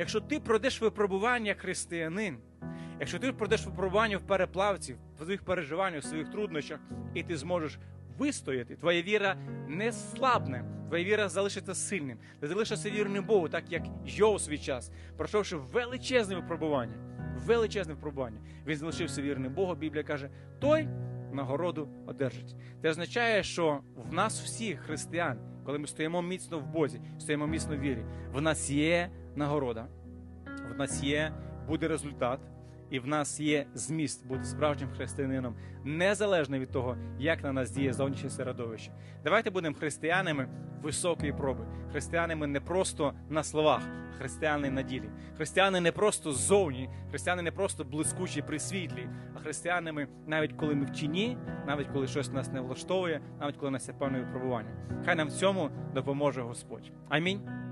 якщо ти пройдеш випробування християнин, якщо ти пройдеш випробування в переплавці, в своїх переживаннях, в своїх труднощах, і ти зможеш вистояти, твоя віра не слабне, твоя віра залишиться сильним. Ти залишишся вірним Богу, так як Йов у свій час, пройшовши величезне випробування, величезне випробування. Він залишився вірним Богу. Біблія каже, той нагороду одержить. Це означає, що в нас всіх християн, коли ми стоїмо міцно в Бозі, стоїмо міцно в вірі, в нас є нагорода, в нас є буде результат, і в нас є зміст бути справжнім християнином, незалежно від того, як на нас діє зовнішнє середовище. Давайте будемо християнами високої проби, християнами не просто на словах, християни на ділі. Християни не просто ззовні, християни не просто блискучі при світлі, а християнами навіть коли ми в тіні, навіть коли щось нас не влаштовує, навіть коли нас є певне випробування. Хай нам в цьому допоможе Господь. Амінь.